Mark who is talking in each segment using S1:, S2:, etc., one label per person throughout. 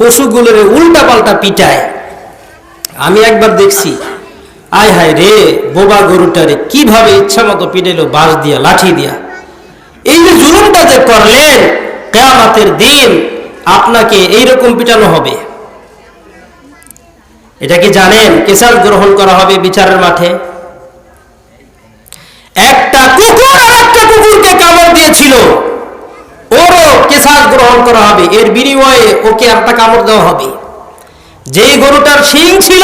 S1: পশুগুলোর উল্টা পাল্টা পিটায় আমি একবার দেখছি, আয় হায় রে, বোবা গরুটারে কীভাবে ইচ্ছা মতো পিটাইলো বাঁশ দিয়া, লাঠি দিয়া। এই যে জুলুমটা যে করলেন, কেয়ামাতের দিন আপনাকে এইরকম পিটানো হবে। এটা কি জানেন, কেসার গ্রহণ করা হবে বিচারের মাঠে? একটা কুকুর আর একটা কুকুরকে কামড় দিয়েছিল ওরও কেসার হবে। এর বিনিময়ে ওকে একটা কামড় দেওয়া হবে। যেই গরুটার শিং ছিল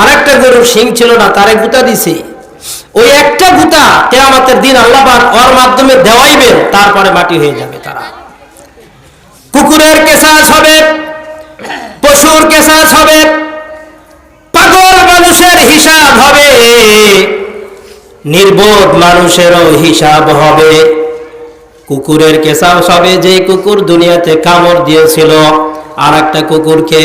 S1: আর একটা গরুর শিং ছিল না, তারে গুতা দিছে। ওই একটা গুতা কেয়ামাতের দিন আল্লাহ ওর মাধ্যমে দেওয়াইবেন, তারপরে মাটি হয়ে যাবে তারা। কুকুরের কেসাস হবে, পশুর কেসাস হবে, পাগল মানুষের হিসাব হবে, নির্বোধ মানুষেরও হিসাব হবে। কুকুরের কেসাস হবে যে কুকুর দুনিয়াতে কামড় দিয়েছিল আর একটা কুকুরকে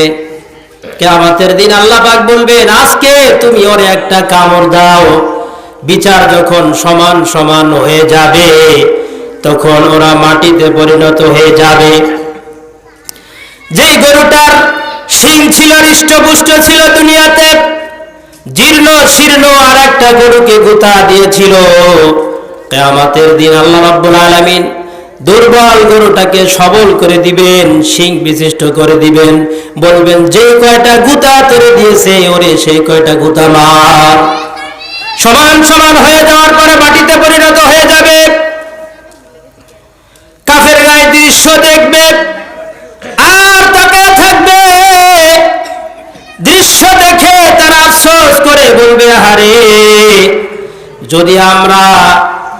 S1: কেয়ামতের দিন আল্লাহ পাক বলবেন, আজকে তুমি ওরে একটা কামড় দাও। বিচার যখন সমান সমান হয়ে যাবে, তখন ওরা মাটিতে পরিণত হয়ে যাবে। যেই গরুটার শিং ছিল, হৃষ্টপুষ্ট ছিল দুনিয়াতে, জীর্ণ শীর্ণ আর একটা গরুকে গুতা দিয়েছিল। কেয়ামাতের দিন আল্লাহ রাব্বুল আলামিন দুর্বল গরুটাকে সবল করে দিবেন, শিং বিশিষ্ট করে দিবেন। বলবেন যে কয়টা গুতা তোরে দিয়েছে, ওরে সেই কয়টা গুতা মার। সমান সমান হয়ে যাওয়ার পরে মাটিতে পরিণত হয়ে যাবে। কাফের গায়ে দৃশ্য দেখবে, আর তাকায় থাকবে। দৃশ্য দেখে তারা আফসোস করে বলবে হারে যদি আমরা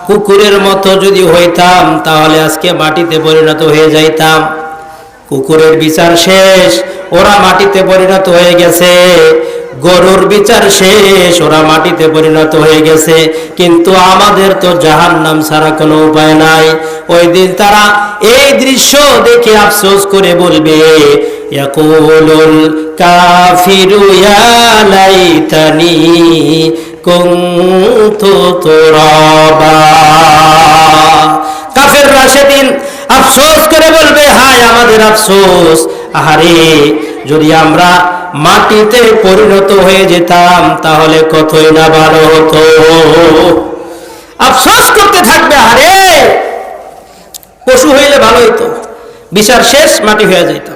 S1: কুকুরের মতো যদি হইতাম, তাহলে আজকে মাটিতে পরিণত হয়ে যাইতাম। কুকুরের বিচার শেষ, ওরা মাটিতে পরিণত হয়ে গেছে। গরুর বিচার শেষ, ওরা মাটিতে পরিণত হয়ে গেছে। কিন্তু আমাদের তো জাহান নাম ছাড়া কোনো উপায় নাই। ওই দিন তারা এই দৃশ্য দেখে আফসোস করে বলবে কাফিরু ইয়া লাইতানি কাফেররা সেদিন আফসোস করে বলবে, হায় আমাদের আফসোস। আহারে, যদি আমরা মাটিতে পরিণত হয়ে যেতাম, তাহলে কতই না ভালো হতো। আফসোস করতে থাকবে আরে পশু হইলে ভালো হতো বিচার শেষ, মাটি হয়ে যেত।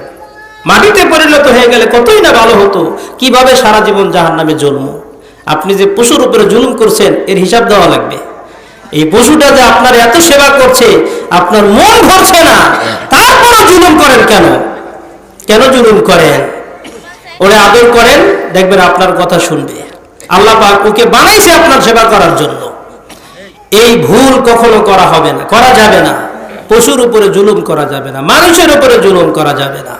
S1: মাটিতে পরিণত হয়ে গেলে কতই না ভালো হতো। কীভাবে সারা জীবন জাহান নামে জন্ম? আপনি যে পশুর উপরে জুলুম করছেন, এর হিসাব দেওয়া লাগবে। এই পশুটা যে আপনার এত সেবা করছে, আপনার মন ভরছে না তারপরে জুলুম করেন কেন? কেন জুলুম করেন? ওরে আদর করেন, দেখবেন আপনার কথা শুনবে। আল্লাহ ওকে বানাইছে আপনার সেবা করার জন্য। এই ভুল কখনো করা হবে না, করা যাবে না। পশুর উপরে জুলুম করা যাবে না, মানুষের উপরে জুলুম করা যাবে না।